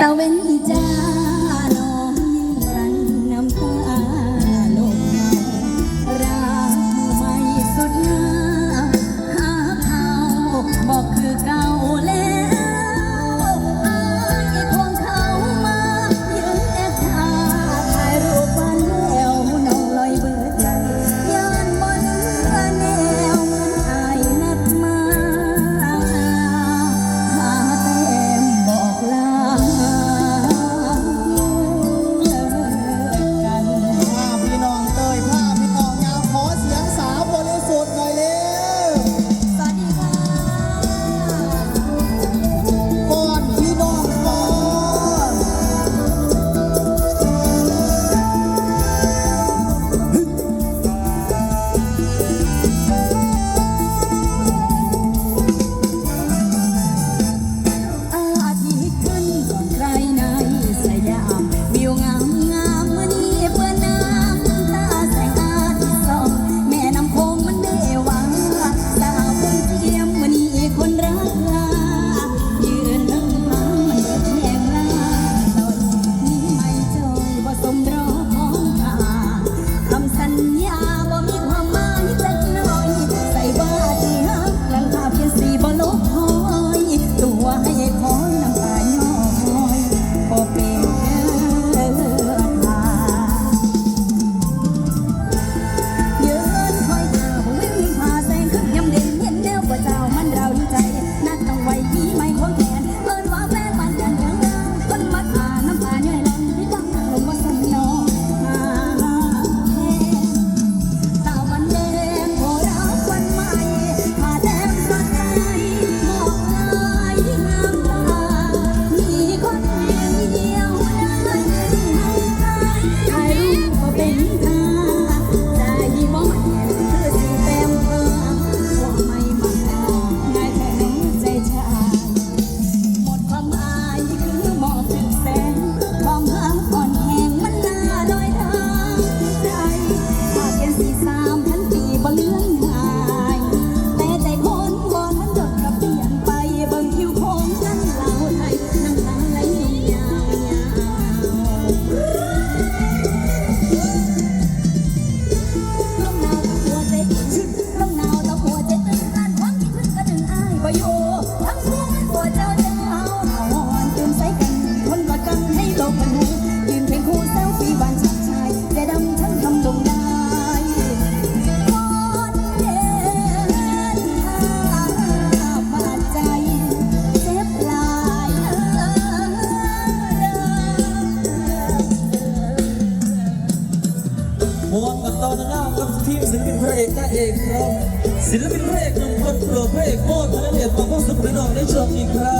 ตะเวนอีจ้า ธนากับทีมศิลปินพระเอกหน้เองครับศิลปินพระเอกหนุ่มคนโปรดพระเอกโมดธนเดชมาพบสุขพี่น้องได้ชมอีกครับ